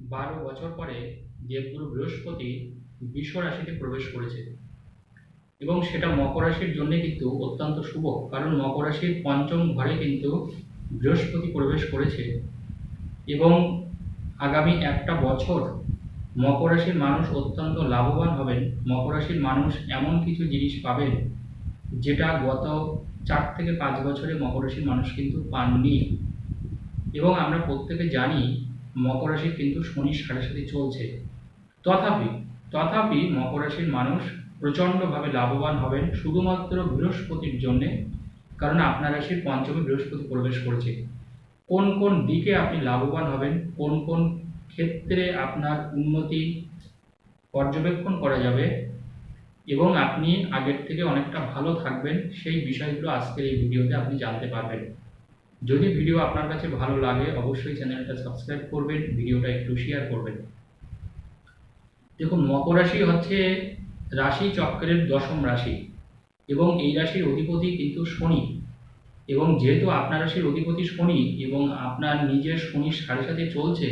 বারো বছর পরে দেবগুরু বৃহস্পতি বৃষ রাশিতে প্রবেশ করেছে। এবং সেটা মকর রাশির জন্য কিন্তু অত্যন্ত শুভ, কারণ মকর রাশির পঞ্চম ঘরে কিন্তু বৃহস্পতি প্রবেশ করেছে। এবং আগামী একটা বছর মকর রাশির মানুষ অত্যন্ত লাভবান হবেন। মকর রাশির মানুষ এমন কিছু জিনিস পাবেন, যেটা গত চার থেকে পাঁচ বছরে মকর রাশির মানুষ কিন্তু পাননি। এবং আমরা প্রত্যেকে জানি মকর রাশির কিন্তু শনি সাড়ে সাথে চলছে। তথাপি তথাপি মকর রাশির মানুষ প্রচণ্ডভাবে লাভবান হবেন শুধুমাত্র বৃহস্পতির জন্যে, কারণ আপনার রাশির পঞ্চমে বৃহস্পতি প্রবেশ করছে। কোন কোন দিকে আপনি লাভবান হবেন, কোন কোন ক্ষেত্রে আপনার উন্নতি পর্যবেক্ষণ করা যাবে, এবং আপনি আগের থেকে অনেকটা ভালো থাকবেন, সেই বিষয়গুলো আজকের এই ভিডিওতে আপনি জানতে পারবেন। যদি ভিডিও আপনার কাছে ভালো লাগে, অবশ্যই চ্যানেলটা সাবস্ক্রাইব করবেন, ভিডিওটা একটু শেয়ার করবেন। দেখুন, মকর রাশি হচ্ছে রাশি চক্রের দশম রাশি এবং এই রাশির অধিপতি কিন্তু শনি এবং যেহেতু আপনার রাশির অধিপতি শনি এবং আপনার নিজের শনির সাড়ে সাথে চলছে,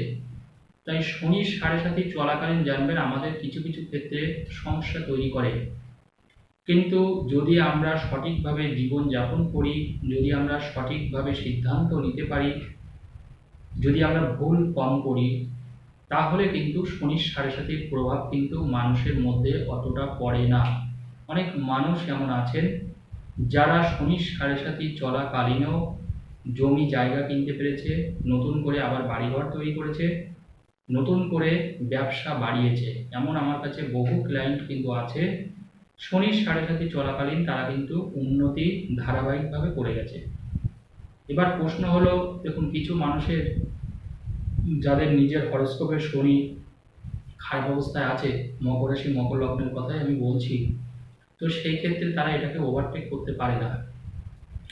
তাই শনির সাড়ে সাথে চলাকালীন জানবেন আমাদের কিছু কিছু ক্ষেত্রে সমস্যা তৈরি করে। কিন্তু যদি আমরা সঠিকভাবে জীবন যাপন করি, যদি আমরা সঠিকভাবে সিদ্ধান্ত নিতে পারি, যদি আমরা ভুল কম করি, তাহলে কিন্তু শনির সাড়ে সাথে প্রভাব কিন্তু মানুষের মধ্যে অতটা পড়ে না। অনেক মানুষ এমন আছেন, যারা শনির সাড়ে সাথে চলাকালীনও জমি জায়গা কিনতে পেরেছে, নতুন করে আবার বাড়িঘর তৈরি করেছে, নতুন করে ব্যবসা বাড়িয়েছে। এমন আমার কাছে বহু ক্লায়েন্ট কিন্তু আছে শনির সাড়ে সাথে চলাকালীন তারা কিন্তু উন্নতি ধারাবাহিকভাবে করে গেছে। এবার প্রশ্ন হলো, দেখুন, কিছু মানুষের, যাদের নিজের হরস্কোপের শনি খারাপ অবস্থায় আছে, মকর রাশি, মকর লগ্নের কথাই আমি বলছি, তো সেই ক্ষেত্রে তারা এটাকে ওভারটেক করতে পারে না।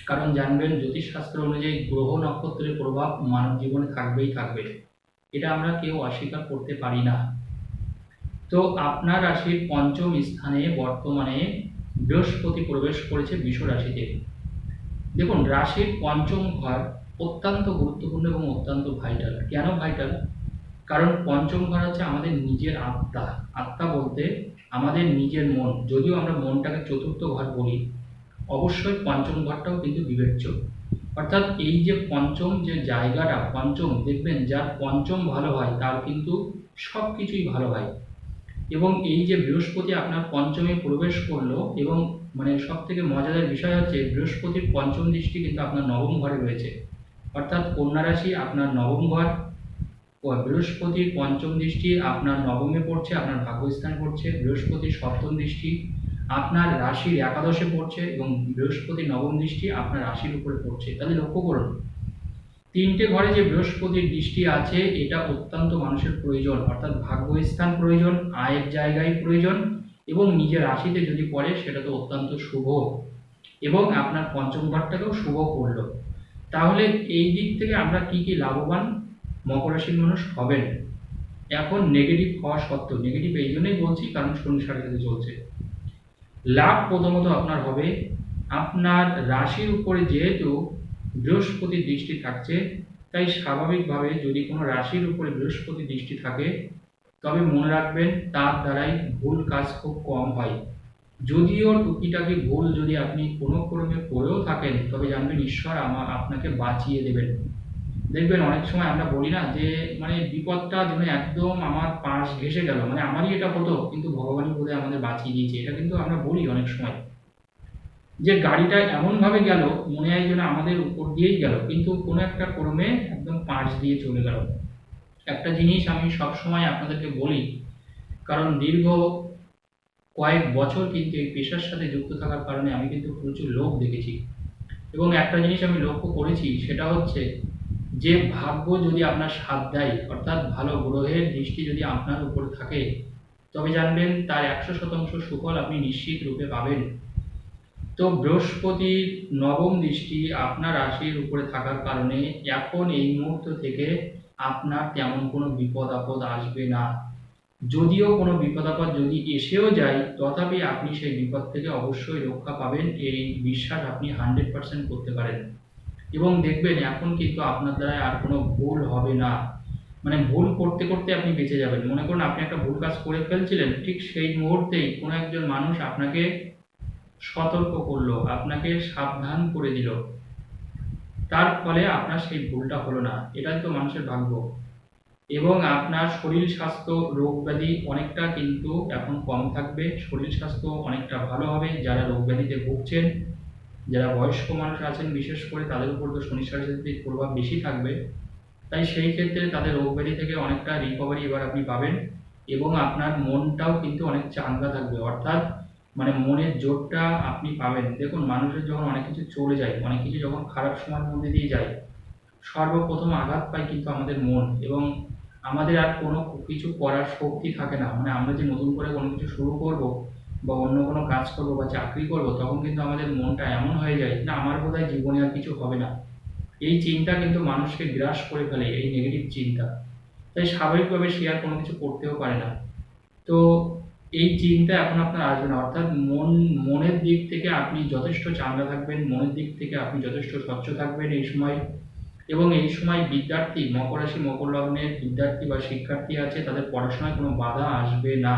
কারণ জানবেন, জ্যোতিষশাস্ত্র অনুযায়ী গ্রহ নক্ষত্রের প্রভাব মানব জীবনে থাকবেই থাকবে। এটা আমরা কেউ অস্বীকার করতে পারি না। তো আপনার রাশির পঞ্চম স্থানে বর্তমানে বৃহস্পতি প্রবেশ করেছে বিষ রাশিতে। দেখুন, রাশির পঞ্চম ঘর অত্যন্ত গুরুত্বপূর্ণ এবং অত্যন্ত ভাইটাল কেন ভাইটাল কারণ পঞ্চম ঘর হচ্ছে আমাদের নিজের আত্মা। আত্মা বলতে আমাদের নিজের মন। যদিও আমরা মনটাকে চতুর্থ ঘর বলি, অবশ্যই পঞ্চম ঘরটাও কিন্তু বিবেচ্য। অর্থাৎ এই যে পঞ্চম যে জায়গাটা, পঞ্চম, দেখবেন যার পঞ্চম ভালো হয়, তার কিন্তু সব কিছুই ভালো হয়। এবং এই যে বৃহস্পতি আপনার পঞ্চমে প্রবেশ করল এবং মানে সব থেকে মজাদার বিষয় হচ্ছে বৃহস্পতির পঞ্চম দৃষ্টি কিন্তু আপনার নবম ঘরে রয়েছে। অর্থাৎ কন্যা রাশি আপনার নবম ঘর বৃহস্পতির পঞ্চম দৃষ্টি আপনার নবমে পড়ছে, আপনার ভাগ্যস্থানে পড়ছে বৃহস্পতির সপ্তম দৃষ্টি আপনার রাশির একাদশে পড়ছে এবং বৃহস্পতির নবম দৃষ্টি আপনার রাশির উপরে পড়ছে। তাহলে লক্ষ্য করুন তিনটে ঘরে যে বৃহস্পতির দৃষ্টি আছে, এটা অত্যন্ত মানুষের প্রয়োজন। অর্থাৎ ভাগ্যস্থান প্রয়োজন, আয়ের জায়গায় প্রয়োজন, এবং নিজের রাশিতে যদি পড়ে, সেটা তো অত্যন্ত শুভ। এবং আপনার পঞ্চম ঘরটাকেও শুভ করল। তাহলে এই দিক থেকে আমরা কি কি লাভবান? মকর রাশির মানুষ হবেন। এখন নেগেটিভ হওয়া সত্ত্বেও নেগেটিভ এই জন্যই বলছি, কারণ শনি সাড়ে চলছে। লাভ প্রথমত আপনার হবে। আপনার রাশির উপরে যেহেতু বৃহস্পতির দৃষ্টি থাকছে, তাই স্বাভাবিকভাবে যদি কোনো রাশির উপরে বৃহস্পতি দৃষ্টি থাকে, তবে মনে রাখবেন তার দ্বারাই ভুল কাজ খুব কম হয়। যদিও টুকিটাকি ভুল যদি আপনি কোনো ক্রমে করেও থাকেন, তবে জানবেন ঈশ্বর আমার আপনাকে বাঁচিয়ে দেবেন। দেখবেন অনেক সময় আমরা বলি না যে মানে বিপদটা যেন একদম আমার পাশ ঘেসে গেল মানে আমারই এটা হতো, কিন্তু ভগবানই বলে আমাদের বাঁচিয়ে দিয়েছে, এটা কিন্তু আমরা বলি অনেক সময়। যে গাড়িটা এমনভাবে গেল, মনে হয় যেন আমাদের উপর দিয়েই গেল, কিন্তু কোনো একটা ক্রমে একদম পাশ দিয়ে চলে গেল। একটা জিনিস আমি সব সময় আপনাদেরকে বলি, কারণ দীর্ঘ কয়েক বছর কিন্তু এই পেশার সাথে যুক্ত থাকার কারণে আমি কিন্তু প্রচুর লোক দেখেছি। এবং একটা জিনিস আমি লক্ষ্য করেছি, সেটা হচ্ছে যে ভাগ্য যদি আপনার সাথ দেয়, অর্থাৎ ভালো গ্রহের দৃষ্টি যদি আপনার উপর থাকে, তবে জানবেন তার একশো শতাংশ সুফল আপনি নিশ্চিত রূপে পাবেন। তো বৃহস্পতির নবম দৃষ্টি আপনার রাশির উপরে থাকার কারণে এখন এই মুহূর্ত থেকে আপনার তেমন কোনো বিপদ আপদ আসবে না। যদিও কোনো বিপদ আপদ যদি এসেও যায়, তথাপি আপনি সেই বিপদ থেকে অবশ্যই রক্ষা পাবেন। এই বিশ্বাস আপনি হান্ড্রেড পার্সেন্ট করতে পারেন। এবং দেখবেন, এখন কিন্তু আপনার দ্বারা আর কোনো ভুল হবে না। মানে ভুল করতে করতে আপনি বেঁচে যাবেন। মনে করুন, আপনি একটা ভুল কাজ করে ফেলছিলেন, ঠিক সেই মুহূর্তেই কোনো একজন মানুষ আপনাকে সতর্ক করল, আপনাকে সাবধান করে দিল। তার ফলে আপনার সেই ভুলটা হলো না, এটাই তো মানুষের ভাগ্য। এবং আপনার শরীর স্বাস্থ্য, রোগ ব্যাধি অনেকটা কিন্তু এখন কম থাকবে। শরীর স্বাস্থ্য অনেকটা ভালো হবে। যারা রোগ ব্যাধিতে ভুগছেন, যারা বয়স্ক মানুষ আছেন, বিশেষ করে তাদের উপর তো শনি সাড়ে প্রভাব বেশি থাকবে। তাই সেই ক্ষেত্রে তাদের রোগ ব্যাধি থেকে অনেকটা রিকভারি এবার আপনি পাবেন। এবং আপনার মনটাও কিন্তু অনেক চাঙ্গা থাকবে। অর্থাৎ মানে মনের জোরটা আপনি পাবেন। দেখুন, মানুষের যখন অনেক কিছু চলে যায়, অনেক কিছু যখন খারাপ সময়ের মধ্যে দিয়ে যায়, সর্বপ্রথম আঘাত পায় কিন্তু আমাদের মন এবং আমাদের আর কোনো কিছু করার শক্তি থাকে না। মানে আমরা যে নতুন করে কোনো কিছু শুরু করব বা অন্য কোনো কাজ করব বা চাকরি করব, তখন কিন্তু আমাদের মনটা এমন হয়ে যায় না আমার বোধহয় জীবনে আর কিছু হবে না। এই চিন্তা কিন্তু মানুষকে গ্রাস করে ফেলে, এই নেগেটিভ চিন্তা। তাই স্বাভাবিকভাবে সে আর কোনো কিছু করতেও পারে না। তো এই চিন্তা এখন আপনার আসবে না। অর্থাৎ মন, মনের দিক থেকে আপনি যথেষ্ট চাঙ্গা থাকবেন, মনের দিক থেকে আপনি যথেষ্ট স্বচ্ছ থাকবেন এই সময়। এবং এই সময় বিদ্যার্থী, মকর রাশি, মকর লগ্নের বিদ্যার্থী বা শিক্ষার্থী আছে, তাদের পড়াশোনায় কোনো বাধা আসবে না।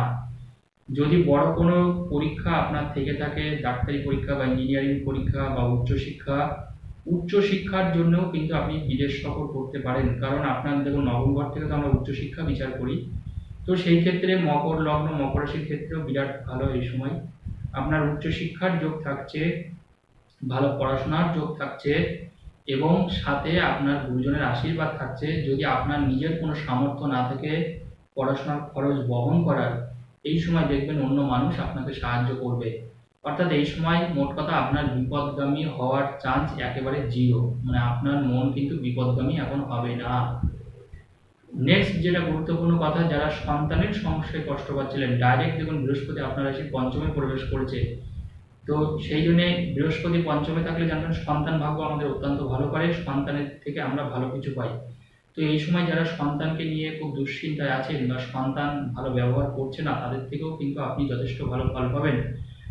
যদি বড় কোনো পরীক্ষা আপনার থেকে থাকে, ডাক্তারি পরীক্ষা বা ইঞ্জিনিয়ারিং পরীক্ষা বা উচ্চশিক্ষা উচ্চশিক্ষার জন্যও কিন্তু আপনি বিদেশ সফর করতে পারেন। কারণ আপনার দেখুন, নভেম্বর থেকে তো আমরা উচ্চশিক্ষা বিচার করি। তো সেই ক্ষেত্রে মকর লগ্ন, মকর রাশির ক্ষেত্রেও বিরাট ভালো এই সময়। আপনার উচ্চশিক্ষার যোগ থাকছে, ভালো পড়াশোনার যোগ থাকছে এবং সাথে আপনার গুরুজনের আশীর্বাদ থাকছে। যদি আপনার নিজের কোনো সামর্থ্য না থাকে পড়াশোনার খরচ বহন করার, এই সময় দেখবেন অন্য মানুষ আপনাকে সাহায্য করবে। অর্থাৎ এই সময় মোট কথা আপনার বিপদগামী হওয়ার চান্স একেবারে জিরো মানে আপনার মন কিন্তু বিপদগামী এখন হবে না। নেক্সট যেটা গুরুত্বপূর্ণ কথা, যারা সন্তানের সমস্যায় কষ্ট পাচ্ছিলেন ডাইরেক্ট দেখুন বৃহস্পতি আপনার রাশি পঞ্চমে প্রবেশ করেছে। তো সেই জন্যে বৃহস্পতি পঞ্চমে থাকলে জানবেন সন্তান ভাগ্য আমাদের অত্যন্ত ভালো করে, সন্তানের থেকে আমরা ভালো কিছু পাই। তো এই সময় যারা সন্তানকে নিয়ে খুব দুশ্চিন্তায় আছেন বা সন্তান ভালো ব্যবহার করছে না, তাদের থেকেও কিন্তু আপনি যথেষ্ট ভালো ফল পাবেন।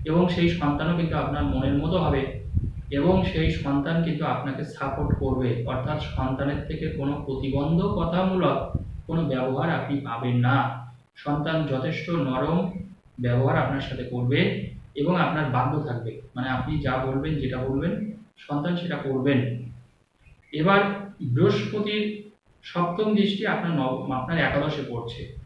এবং সেই সন্তানও কিন্তু আপনার মনের মতো হবে। এবং সেই সন্তান কিন্তু আপনাকে সাপোর্ট করবে। অর্থাৎ সন্তানের থেকে কোনো প্রতিবন্ধকতামূলক কোনো ব্যবহার আপনি পাবেন না। সন্তান যথেষ্ট নরম ব্যবহার আপনার সাথে করবে এবং আপনার বাধ্য থাকবে। মানে আপনি যা বলবেন, যেটা বলবেন, সন্তান সেটা করবেন। এবার বৃহস্পতির সপ্তম দৃষ্টি আপনার আপনার একাদশে পড়ছে।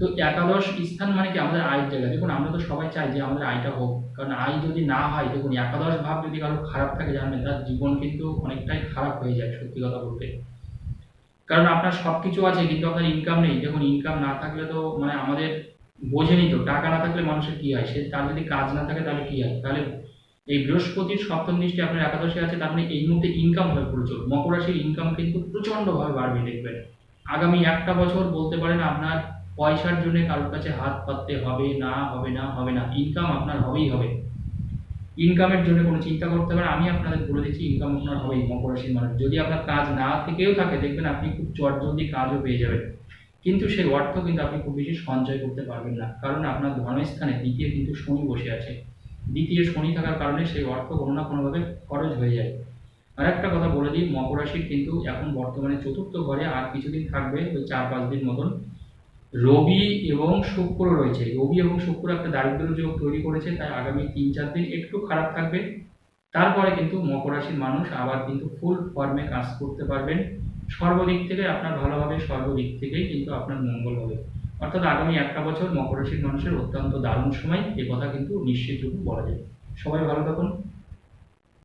তো একাদশ স্থান মানে কি? আমাদের আয়ের জায়গা। দেখুন, আমরা তো সবাই চাই যে আমাদের আয়টা হোক। কারণ আয় যদি না হয়, দেখুন একাদশ ভাব যদি কারও খারাপ থাকে জানবেন তার জীবন কিন্তু অনেকটাই খারাপ হয়ে যায়, সত্যি কথা বলতে। কারণ আপনার সব কিছু আছে, কিন্তু আপনার ইনকাম নেই। দেখুন ইনকাম না থাকলে তো মানে আমাদের বোঝেনি তো। টাকা না থাকলে মানুষের কি হয় সে তার যদি কাজ না থাকে, তাহলে কি হয় তাহলে এই বৃহস্পতির সপ্তম দৃষ্টি আপনার একাদশে আছে, তার মানে এই মুহূর্তে ইনকাম হবে প্রচুর মকর রাশির ইনকাম কিন্তু প্রচণ্ডভাবে বাড়বে, দেখবেন। আগামী একটা বছর বলতে পারেন আপনার পয়সার জন্য কারোর কাছে হাত পাততে হবে না হবে না হবে না। ইনকাম আপনার হবেই হবে। ইনকামের জন্য কোনো চিন্তা করতে পারেন আমি আপনাদের বলে দিচ্ছি ইনকাম আপনার হবেই মকর রাশির মানুষ। যদি আপনার কাজ না থেকেও থাকে, দেখবেন আপনি খুব চটজলদি কাজও পেয়ে যাবেন। কিন্তু সেই অর্থ কিন্তু আপনি খুব বেশি সঞ্চয় করতে পারবেন না। কারণ আপনার ধর্মস্থানে দ্বিতীয় কিন্তু শনি বসে আছে। দ্বিতীয় শনি থাকার কারণে সেই অর্থ কোনো না কোনোভাবে খরচ হয়ে যায়। আর একটা কথা বলে দিই মকর রাশির কিন্তু এখন বর্তমানে চতুর্থ ঘরে আর কিছুদিন থাকবে, ওই চার পাঁচ দিন মতন। রবি এবং শুক্র রয়েছে। রবি এবং শুক্র একটা দারিদ্র যোগ তৈরি করেছে, তাই আগামী তিন, চার দিন একটু খারাপ থাকবে। তারপরে কিন্তু মকর রাশির মানুষ আবার কিন্তু ফুল ফর্মে কাজ করতে পারবেন। সর্বদিক থেকে আপনার ভালো হবে, সর্বদিক থেকেই কিন্তু আপনার মঙ্গল হবে। অর্থাৎ আগামী একটা বছর মকর রাশির মানুষের অত্যন্ত দারুণ সময়, এ কথা কিন্তু নিশ্চিতরূপে বলা যায়। সবাই ভালো থাকুন।